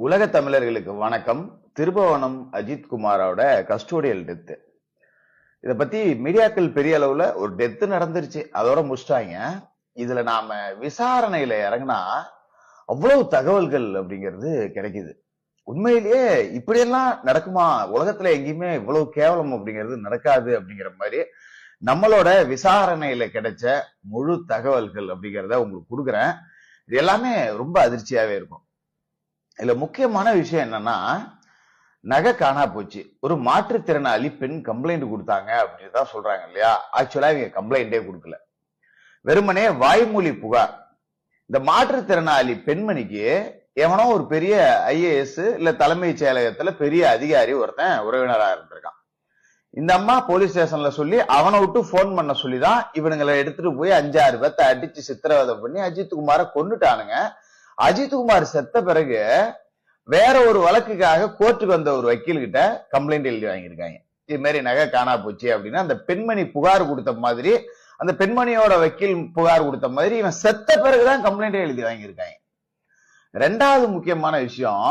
உலக தமிழர்களுக்கு வணக்கம். திருபவனம் அஜித் குமாரோட கஸ்டோடியல் டெத்து. இத பத்தி மீடியாக்கள் பெரிய அளவுல ஒரு டெத்து நடந்துருச்சு. அதோட முடிச்சிட்டாங்க. இதுல நாம விசாரணையில இறங்கினா அவ்வளவு தகவல்கள் அப்படிங்கிறது கிடைக்குது. உண்மையிலேயே இப்படியெல்லாம் நடக்குமா? உலகத்துல எங்கேயுமே இவ்வளவு கேவலம் அப்படிங்கிறது நடக்காது அப்படிங்கிற மாதிரி நம்மளோட விசாரணையில கிடைச்ச முழு தகவல்கள் அப்படிங்கிறத உங்களுக்கு கொடுக்குறேன். இது எல்லாமே ரொம்ப அதிர்ச்சியாவே இருக்கும். இதுல முக்கியமான விஷயம் என்னன்னா நகை காணா போச்சு. ஒரு மாற்றுத்திறனாளி பெண் கம்ப்ளைண்ட் கொடுத்தாங்க அப்படின்னு தான் சொல்றாங்க இல்லையா? ஆக்சுவலா இவங்க கம்ப்ளைண்டே கொடுக்கல. வெறுமனே வாய்மொழி புகார். இந்த மாற்றுத்திறனாளி பெண்மணிக்கு எவனோ ஒரு பெரிய ஐஏஎஸ் இல்ல தலைமைச் செயலகத்துல பெரிய அதிகாரி ஒருத்தன் உறவினராக இருந்திருக்கான். இந்த அம்மா போலீஸ் ஸ்டேஷன்ல சொல்லி அவனை விட்டு போன் பண்ண சொல்லிதான் இவனுங்களை எடுத்துட்டு போய் அஞ்சாறு பேர்த்த அடிச்சு சித்திரவதை பண்ணி அஜித் குமாரை கொண்டுட்டானுங்க அஜித்குமார் செத்த பிறகு வேற ஒரு வழக்குக்காக கோர்ட்டுக்கு வந்த ஒரு வக்கீல் கிட்ட கம்ப்ளைண்ட் எழுதி வாங்கியிருக்காங்க. இது மாதிரி நகை காணா போச்சு அப்படின்னா அந்த பெண்மணி புகார் கொடுத்த மாதிரி அந்த பெண்மணியோட வக்கீல் புகார் கொடுத்த மாதிரி இவன் செத்த பிறகுதான் கம்ப்ளைண்ட் எழுதி வாங்கியிருக்காங்க. ரெண்டாவது முக்கியமான விஷயம்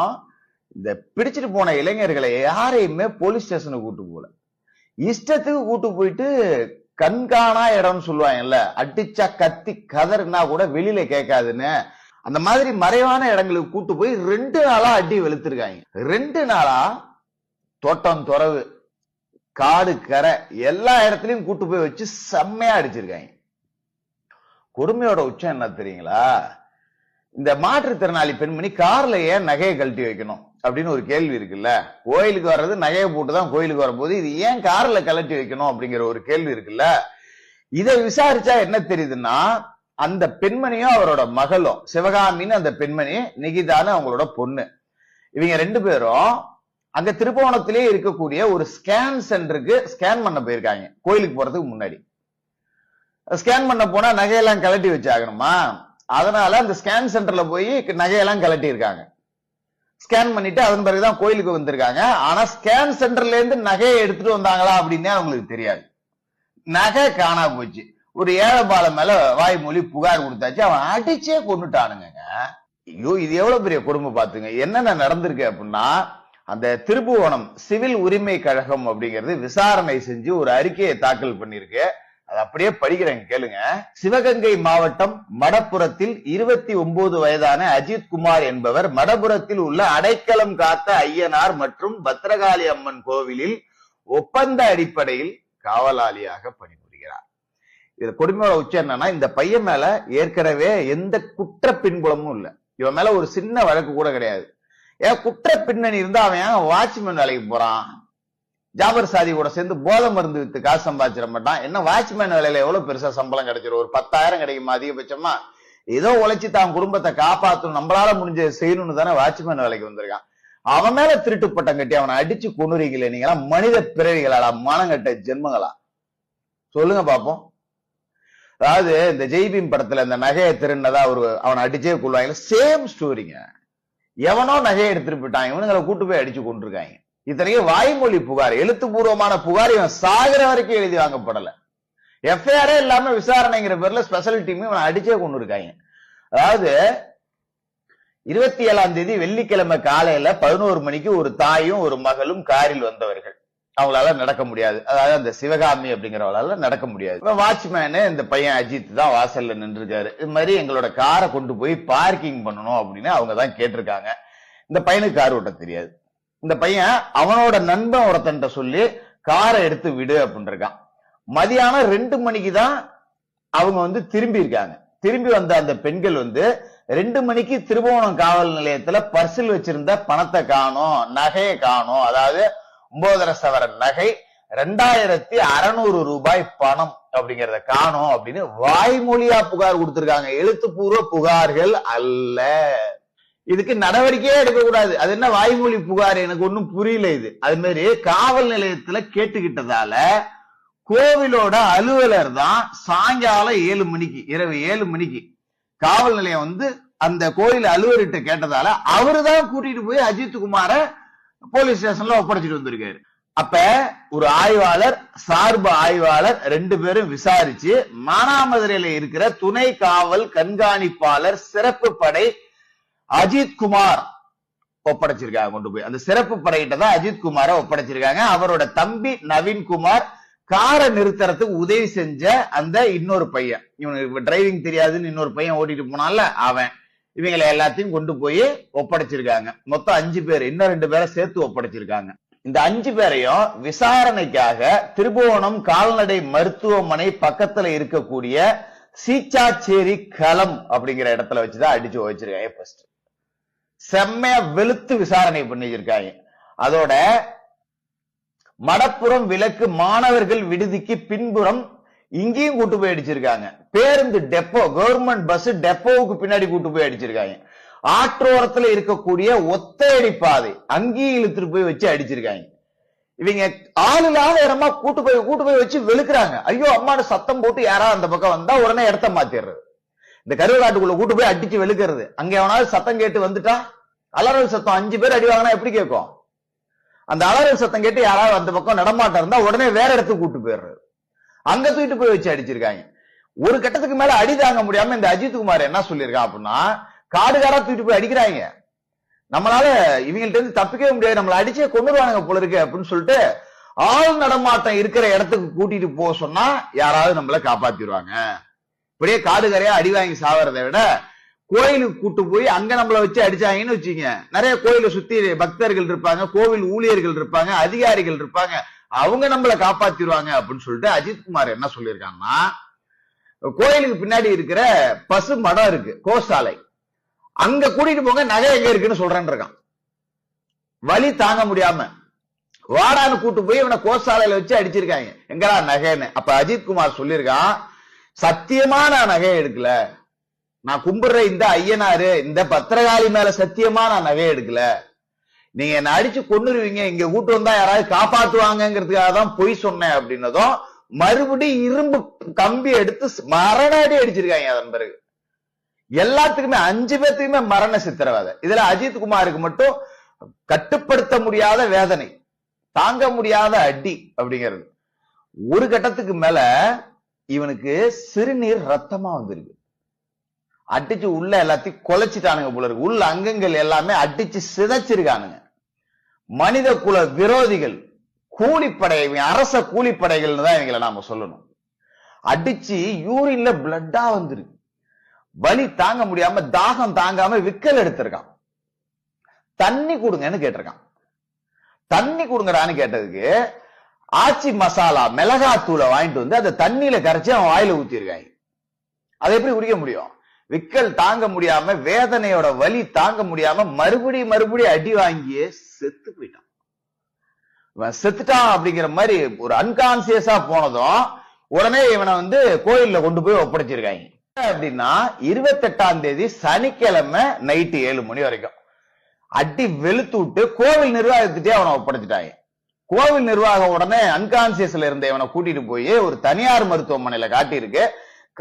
இந்த பிடிச்சிட்டு போன இளைஞர்களை யாரையுமே போலீஸ் ஸ்டேஷனுக்கு கூட்டு போல இஷ்டத்துக்கு கூட்டு போயிட்டு கண்காணா இடம்னு சொல்லுவாங்கல்ல அடிச்சா கத்தி கதறுனா கூட வெளியில கேட்காதுன்னு அந்த மாதிரி மறைவான இடங்களுக்கு கூட்டு போய் ரெண்டு நாளா அடி வெளுத்திருக்காங்க. ரெண்டு நாளா தோட்டம் துறவு காடு கரை எல்லா இடத்துலயும் கூட்டு போய் வச்சு செம்மையா அடிச்சிருக்காங்க. கொடுமையோட உச்சம் என்ன தெரியுங்களா? இந்த மாற்றுத்திறனாளி பெண்மணி கார்ல ஏன் நகையை கழட்டி வைக்கணும் அப்படின்னு ஒரு கேள்வி இருக்குல்ல? கோயிலுக்கு வர்றது நகையை போட்டுதான் கோயிலுக்கு வரும்போது இது ஏன் கார்ல கழட்டி வைக்கணும் அப்படிங்கிற ஒரு கேள்வி இருக்குல்ல? இதை விசாரிச்சா என்ன தெரியுதுன்னா அந்த பெண்மணியும் அவரோட மகளும் சிவகாமின்னு அந்த பெண்மணி நிகிதான்னு அவங்களோட பொண்ணு. இவங்க ரெண்டு பேரும் அங்க திருப்போணத்திலே இருக்கக்கூடிய ஒரு ஸ்கேன் சென்டருக்கு ஸ்கேன் பண்ண போயிருக்காங்க. கோயிலுக்கு போறதுக்கு முன்னாடி. ஸ்கேன் பண்ண போனா நகையெல்லாம் கலட்டி வச்சாகணுமா? அதனால அந்த ஸ்கேன் சென்டர்ல போய் நகையெல்லாம் கலட்டி இருக்காங்க ஸ்கேன் பண்ணிட்டு அதன் பிறகுதான் கோயிலுக்கு வந்திருக்காங்க. ஆனா ஸ்கேன் சென்டர்ல இருந்து நகையை எடுத்துட்டு வந்தாங்களா அப்படின்னே அவங்களுக்கு தெரியாது. நகை காணா போச்சு. ஒரு ஏழைபால மேல வாய்மொழி புகார் கொடுத்தாச்சு. அவன் அடிச்சே கொண்டுட்டானுங்க ஐயோ இது எவ்வளவு பெரிய குடும்பம் பாத்துங்க என்னென்ன நடந்திருக்கு அப்படின்னா அந்த திருப்புவனம் சிவில் உரிமை கழகம் அப்படிங்கிறது விசாரணை செஞ்சு ஒரு அறிக்கையை தாக்கல் பண்ணிருக்கு அது அப்படியே படிக்கிறேன் கேளுங்க. சிவகங்கை மாவட்டம் மடப்புறத்தில் இருபத்தி ஒன்பது வயதான அஜித் குமார் என்பவர் மடப்புறத்தில் உள்ள அடைக்கலம் காத்த ஐயனார் மற்றும் பத்ரகாளி அம்மன் கோவிலில் ஒப்பந்த அடிப்படையில் காவலாளியாக பணி இது கொடுமையோட உச்சம் என்னன்னா இந்த பையன் மேல ஏற்கனவே எந்த குற்ற பின்புலமும் இல்ல. இவன் மேல ஒரு சின்ன வழக்கு கூட கிடையாது. ஏன் குற்ற பின்னணி இருந்தா அவன் வாட்ச்மேன் வேலைக்கு போறான்? ஜாபர் சாதி கூட சேர்ந்து போதை மருந்து வித்து காசு சம்பாதிச்சிட மாட்டான். என்ன வாட்ச்மேன் வேலையில எவ்வளவு பெருசா சம்பளம் கிடைச்சிடும் ஒரு பத்தாயிரம் கிடைக்குமா அதிகபட்சமா? ஏதோ உழைச்சி தான் குடும்பத்தை காப்பாத்தணும் நம்மளால முடிஞ்ச செய்யணும்னு தானே வாட்ச்மேன் வேலைக்கு வந்திருக்கான். அவன் மேல திருட்டு பட்டம் கட்டி அவனை அடிச்சு கொண்டுறீங்களே நீங்களா மனித பிறவிகளாடா மானங்கட்ட ஜென்மங்களா? சொல்லுங்க பாப்போம். அதாவது இந்த ஜெய்பீம் படத்துல இந்த நகையை திருநதா ஒரு அவனை அடிச்சே கொள்வாங்க சேம் ஸ்டோரிங்க எவனோ நகையை எடுத்துட்டு போயிட்டாங்க இவனுங்களை கூட்டு போய் அடிச்சு கொண்டிருக்காங்க இத்தனைக்கும் வாய்மொழி புகார் எழுத்துப்பூர்வமான புகார் இவன் சாகிற வரைக்கும் எழுதி வாங்கப்படல. எஃப்ஐஆரே இல்லாம விசாரணைங்கிற பேர்ல ஸ்பெஷல் டீம் இவன் அடிச்சே கொண்டு இருக்காங்க அதாவது இருபத்தி ஏழாம் தேதி வெள்ளிக்கிழமை காலையில பதினோரு மணிக்கு ஒரு தாயும் ஒரு மகளும் காரில் வந்தவர்கள். அவங்களால நடக்க முடியாது. அதாவது அந்த சிவகாமி அப்படிங்கிறவங்களால நடக்க முடியாது. இப்ப வாட்ச்மேனு இந்த பையன் அஜித் தான் வாசல்ல நின்றுருக்காரு. இது மாதிரி எங்களோட காரை கொண்டு போய் பார்க்கிங் பண்ணணும் அப்படின்னு அவங்க தான் கேட்டிருக்காங்க. இந்த பையனுக்கு கார் ஓட்ட தெரியாது. இந்த பையன் அவனோட நண்பன் ஒருத்தன்ட்ட சொல்லி காரை எடுத்து விடு அப்படின்னு இருக்கான் மதியானம் ரெண்டு மணிக்கு தான் அவங்க வந்து திரும்பி இருக்காங்க. திரும்பி வந்த அந்த பெண்கள் வந்து ரெண்டு மணிக்கு திருபுவனம் காவல் நிலையத்துல பர்சில் வச்சிருந்த பணத்தை காணும் நகையை காணும். அதாவது ஒன்பதரை சவரன் நகை ரெண்டாயிரத்தி அறுநூறு ரூபாய் பணம் அப்படிங்கறத காணும் அப்படின்னு வாய்மொழியா புகார் கொடுத்திருக்காங்க. எழுத்துப்பூர்வ புகார்கள் அல்ல. இதுக்கு நடவடிக்கையே எடுக்க கூடாது அது என்ன வாய்மொழி புகார்? எனக்கு ஒன்னும் புரியல இது. அது மாதிரி காவல் நிலையத்துல கேட்டுக்கிட்டதால கோவிலோட அலுவலர் தான் சாயங்காலம் ஏழு மணிக்கு இரவு ஏழு மணிக்கு காவல் நிலையம் வந்து அந்த கோயில் அலுவலர்கிட்ட கேட்டதால அவரு தான் கூட்டிட்டு போய் அஜித் குமார போலீஸ் ஸ்டேஷன்ல ஒப்படைச்சிட்டு வந்திருக்காரு. அப்ப ஒரு ஆய்வாளர் சார்பு ஆய்வாளர் ரெண்டு பேரும் விசாரிச்சு மானாமதுரையில இருக்கிற துணை காவல் கண்காணிப்பாளர் சிறப்பு படை அஜித் குமார் ஒப்படைச்சிருக்காங்க கொண்டு போய். அந்த சிறப்பு படையிட்ட தான் அஜித் குமார ஒப்படைச்சிருக்காங்க. அவரோட தம்பி நவீன்குமார் காரை நிறுத்துறதுக்கு உதவி செஞ்ச அந்த இன்னொரு பையன். இவனுக்கு டிரைவிங் தெரியாதுன்னு இன்னொரு பையன் ஓட்டிட்டு போனான்ல அவன். இவங்களை எல்லாத்தையும் கொண்டு போய் ஒப்படைச்சிருக்காங்க. மொத்தம் அஞ்சு பேர் இன்னும் ரெண்டு பேரை சேர்த்து ஒப்படைச்சிருக்காங்க. இந்த அஞ்சு பேரையும் விசாரணைக்காக திருபுவனம் கால்நடை மருத்துவமனை பக்கத்துல இருக்கக்கூடிய சீச்சாச்சேரி களம் அப்படிங்கிற இடத்துல வச்சுதான் அடிச்சு வச்சிருக்காங்க ஃபர்ஸ்ட் செம்மையா வெளுத்து விசாரணை பண்ணிச்சிருக்காங்க அதோட மடப்புறம் விலக்கு மாணவர்கள் விடுதிக்கு பின்புறம் இங்கேயும் கூட்டு போய் அடிச்சிருக்காங்க. பேருந்து டெப்போ கவர்மெண்ட் பஸ் டெப்போவுக்கு பின்னாடி கூட்டு போய் அடிச்சிருக்காங்க. ஆற்றோரத்துல இருக்கக்கூடிய ஒத்தையடி பாதை அங்கேயும் இழுத்துட்டு போய் வச்சு அடிச்சிருக்காங்க. இவங்க ஆள் இல்லாத இடமா கூட்டு போய் கூட்டு போய் வச்சு வெளுக்குறாங்க. ஐயோ அம்மானு சத்தம் போட்டு யாராவது அந்த பக்கம் வந்தா உடனே இடத்த மாத்திடுறது இந்த கருவலாட்டுக்குள்ள கூட்டு போய் அடிச்சு வெளுக்கிறது. அங்க எவனாவது சத்தம் கேட்டு வந்துட்டா அலறல் சத்தம் அஞ்சு பேர் அடி வாங்கினா எப்படி கேட்கும்? அந்த அலறல் சத்தம் கேட்டு யாராவது அந்த பக்கம் நடமாட்டம் இருந்தா உடனே வேற இடத்துக்கு கூட்டு போயிடுறது அங்க தூக்கிட்டு போய் வச்சு அடிச்சிருக்காங்க. ஒரு கட்டத்துக்கு மேல அடி தாங்க முடியாம இந்த அஜித் குமார் என்ன சொல்லியிருக்கான் அப்படின்னா காடுகாரா தூக்கிட்டு போய் அடிக்கிறாங்க. நம்மளால இவங்கள்ட்ட இருந்து தப்பிக்கவே முடியாது. நம்மளை அடிச்சே கொண்டுருவானுங்க போல இருக்கு அப்படின்னு சொல்லிட்டு ஆள் நடமாட்டம் இருக்கிற இடத்துக்கு கூட்டிட்டு போக சொன்னா யாராவது நம்மள காப்பாத்திடுவாங்க இப்படியே காடுகரையா அடி வாங்கி சாவறதை விட கோயிலுக்கு கூட்டு போய் அங்க நம்மள வச்சு அடிச்சாங்கன்னு வச்சுங்க நிறைய கோயிலை சுத்தி பக்தர்கள் இருப்பாங்க கோவில் ஊழியர்கள் இருப்பாங்க அதிகாரிகள் இருப்பாங்க. அவங்க நம்மள காப்பாத்திடுவாங்க அப்படின்னு சொல்லிட்டு அஜித்குமார் என்ன சொல்லியிருக்காங்கன்னா கோயிலுக்கு பின்னாடி இருக்கிற பசு மடம் இருக்கு கோசாலை. அங்க கூட்டிட்டு போங்க நகை எங்க இருக்குன்னு சொல்றேன் இருக்கான். வலி தாங்க முடியாம வாடான்னு கூட்டு போய் இவனை கோசாலையில வச்சு அடிச்சிருக்காங்க. எங்கடா நகைன்னு? அப்ப அஜித் குமார் சொல்லியிருக்கான் சத்தியமா நான் நகை எடுக்கல. நான் கும்பிடுற இந்த ஐயனாரு இந்த பத்திரகாளி மேல சத்தியமா நான் நகை எடுக்கல. நீங்க என்ன அடிச்சு கொண்டுருவீங்க இங்க கூட்டு வந்தா யாராவது காப்பாத்துவாங்கிறதுக்காக தான் பொய் சொன்னேன் அப்படின்னதும் மறுபடியும் இரும்பு கம்பி எடுத்து மரண அடி அடிச்சிருக்காங்க அதன் பிறகு. எல்லாத்துக்குமே அஞ்சு பேர்த்துக்குமே மரண சித்திரவதை. இதுல அஜித் குமாருக்கு மட்டும் கட்டுப்படுத்த முடியாத வேதனை தாங்க முடியாத அடி அப்படிங்கிறது. ஒரு கட்டத்துக்கு மேல இவனுக்கு சிறுநீர் ரத்தமா வந்திருக்கு. அடிச்சு உள்ள எல்லாத்தையும் கொலைச்சிட்டானுங்க போல இருக்கு. உள்ள அங்கங்கள் எல்லாமே அடிச்சு சிதைச்சிருக்கானுங்க. மனித குல விரோதிகள் கூலிப்படை அரச கூலிப்படைகள் தான் இவங்களை நாம சொல்லணும். அடிச்சு யூரின்ல பிளட்டா வந்திருக்கு வலி தாங்க முடியாம தாகம் தாங்காம விக்கல் எடுத்திருக்கான். தண்ணி கொடுங்கன்னு கேட்டிருக்கான். தண்ணி கொடுங்கடான்னு கேட்டதுக்கு ஆச்சி மசாலா மிளகாத்தூளை வாங்கிட்டு வந்து அதை தண்ணியில கரைச்சி அவன் வாயில ஊத்திருக்காங்க அதை எப்படி குடிக்க முடியும்? விக்கல் தாங்க முடியாம வேதனையோட வலி தாங்க முடியாம மறுபடி மறுபடி அடி வாங்கி செத்து போயிட்டான் இவன் செத்துட்டான் அப்படிங்கிற மாதிரி ஒரு அன்கான்சியஸா போனதும் உடனே இவனை வந்து கோயில்ல கொண்டு போய் ஒப்படைச்சிருக்காங்க. அப்படின்னா இருபத்தெட்டாம் தேதி சனிக்கிழமை நைட்டு ஏழு மணி வரைக்கும். அடி வெளுத்து விட்டு கோவில் நிர்வாகத்துட்டே அவனை ஒப்படைச்சிட்டாங்க. கோவில் நிர்வாகம் உடனே அன்கான்சியஸ்ல இருந்த இவனை கூட்டிட்டு போய் ஒரு தனியார் மருத்துவமனையில காட்டியிருக்கு.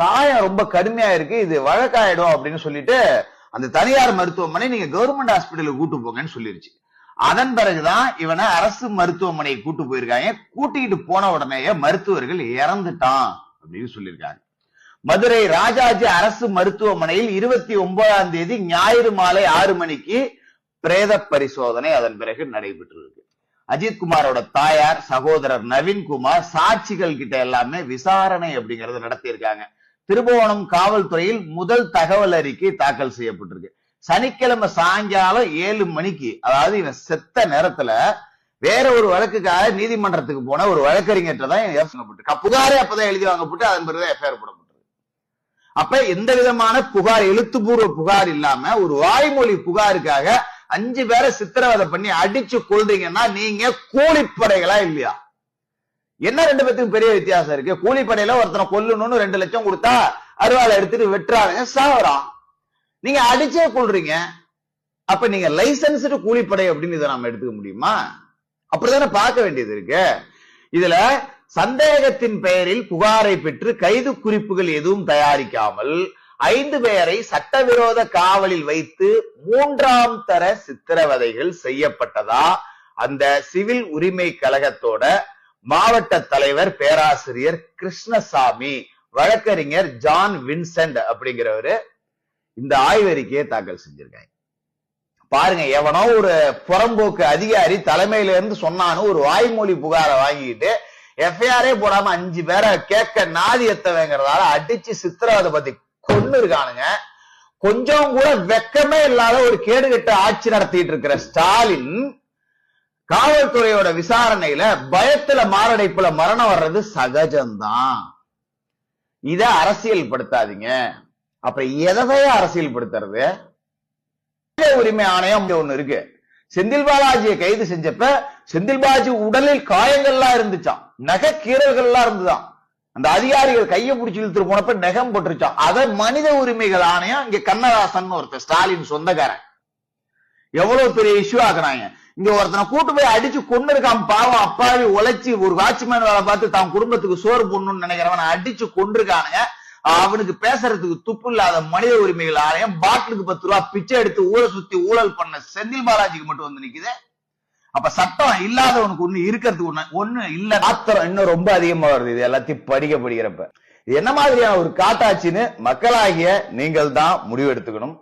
காயம் ரொம்ப கடுமையா இருக்கு. இது வழக்காயிடும் அப்படின்னு சொல்லிட்டு அந்த தனியார் மருத்துவமனை நீங்க கவர்மெண்ட் ஹாஸ்பிட்டலுக்கு கூட்டு போங்கன்னு சொல்லிருச்சு. அதன் பிறகுதான் இவனை அரசு மருத்துவமனை கூட்டு போயிருக்காங்க. கூட்டிட்டு போன உடனேயே மருத்துவர்கள் இறந்துட்டான் அப்படின்னு சொல்லியிருக்காங்க. மதுரை ராஜாஜி அரசு மருத்துவமனையில் இருபத்தி ஒன்பதாம் தேதி ஞாயிறு மாலை ஆறு மணிக்கு பிரேத பரிசோதனை அதன் பிறகு நடைபெற்றிருக்கு. அஜித்குமாரோட தாயார் சகோதரர் நவீன்குமார் சாட்சிகள் கிட்ட எல்லாமே விசாரணை அப்படிங்கறத நடத்தியிருக்காங்க. திருபுவனம் காவல்துறையில் முதல் தகவல் அறிக்கை தாக்கல் செய்யப்பட்டிருக்கு. சனிக்கிழமை சாயங்காலம் ஏழு மணிக்கு அதாவது இவன் செத்த நேரத்துல வேற ஒரு வழக்குக்காக நீதிமன்றத்துக்கு போன ஒரு வழக்கறிஞர்கிட்ட தான் எஃப் புகாரே அப்பதான் எழுதி வாங்கப்பட்டு அதன் பிறகு எஃப்ஐஆர் போடப்பட்டது. அப்ப எந்த விதமான புகார் எழுத்துப்பூர்வ புகார் இல்லாம ஒரு வாய்மொழி புகாருக்காக அஞ்சு பேரை சித்திரவதை பண்ணி அடிச்சு கொள்றீங்கன்னா நீங்க கூலிப்படைகளா இல்லையா? என்ன ரெண்டு பேத்துக்கும் பெரிய வித்தியாசம் இருக்கு? கூலிப்படையில ஒருத்தனை கொல்லணும்னு ரெண்டு லட்சம் கொடுத்தா அருவாளை எடுத்துட்டு வெட்டுறாங்க சாவறான். நீங்க அடிச்சே கொள்றீங்க அப்ப நீங்க லைசன்ஸ்டு கூலிப்படை அப்படின்னு இதை நாம எடுத்துக்க முடியுமா? அப்படிதானே பார்க்க வேண்டியது இருக்கு. இதுல சந்தேகத்தின் பெயரில் புகாரை பெற்று கைது குறிப்புகள் எதுவும் தயாரிக்காமல் ஐந்து பேரை சட்டவிரோத காவலில் வைத்து மூன்றாம் தர சித்திரவதைகள் செய்யப்பட்டதா? அந்த சிவில் உரிமை கழகத்தோட மாவட்ட தலைவர் பேராசிரியர் கிருஷ்ணசாமி வழக்கறிஞர் ஜான் வின்சென்ட் அப்படிங்கிறவரு இந்த ஆய்வறிக்கையை தாக்கல் செஞ்சிருக்காங்க. பாருங்க எவனோ ஒரு புறம்போக்கு அதிகாரி தலைமையில இருந்து சொன்னான்னு ஒரு வாய்மொழி புகாரை வாங்கிட்டு எஃப்ஐஆரே போடாம அஞ்சு பேரை கேட்க நாதி எத்தவங்கிறதால அடிச்சு சித்திரவதை பத்தி கொண்டு இருக்கானுங்க கொஞ்சம் கூட வெக்கமே இல்லாத ஒரு கேடுகட்ட ஆட்சி நடத்திட்டு இருக்கிற ஸ்டாலின் காவல்துறையோட விசாரணையில பயத்துல மாரடைப்புல மரணம் வர்றது சகஜம்தான். இத அரசியல் படுத்தாதீங்க அப்ப எதையா அரசியல் படுத்துறது மனித உரிமை ஆணையம் ஒண்ணு இருக்கு. செந்தில் பாலாஜியை கைது செஞ்சப்ப செந்தில் பாலாஜி உடலில் காயங்கள்லாம் இருந்துச்சான் நகை கீறல்கள்லாம் இருந்துதான் அந்த அதிகாரிகள் கையை பிடிச்சி இழுத்துட்டு போனப்ப நெகம் போட்டுருச்சான் அத மனித உரிமைகள் ஆணையம் இங்க கண்ணதாசன் ஒருத்தர் ஸ்டாலின் சொந்தக்காரன். எவ்வளவு பெரிய இஷ்யூ ஆக்குறாங்க இங்க ஒருத்தனை கூட்டு போய் அடிச்சு கொண்டு இருக்கான் பாவம் அப்பாவி உழைச்சி ஒரு வாட்ச்மேன் வேலை பார்த்து தான் குடும்பத்துக்கு சோறு போடணும்னு நினைக்கிறவன் அடிச்சு கொண்டிருக்கானுங்க அவனுக்கு பேசுறதுக்கு துப்பு இல்லாத மனித உரிமைகள் ஆணையம் பாட்டிலுக்கு பத்து ரூபா பிச்சை எடுத்து ஊரை சுத்தி ஊழல் பண்ண செந்தில் பாலாஜிக்கு மட்டும் வந்து நிக்குது. அப்ப சட்டம் இல்லாதவனுக்கு ஒண்ணு இருக்கிறதுக்கு ஒண்ணு ஒண்ணு இல்ல ஆத்திரம் இன்னும் ரொம்ப அதிகமா வருது. இது எல்லாத்தையும் படிக்க படிக்கிறப்ப. என்ன மாதிரியான ஒரு காட்டாட்சின்னு மக்களாகிய நீங்கள் தான் முடிவு எடுத்துக்கணும்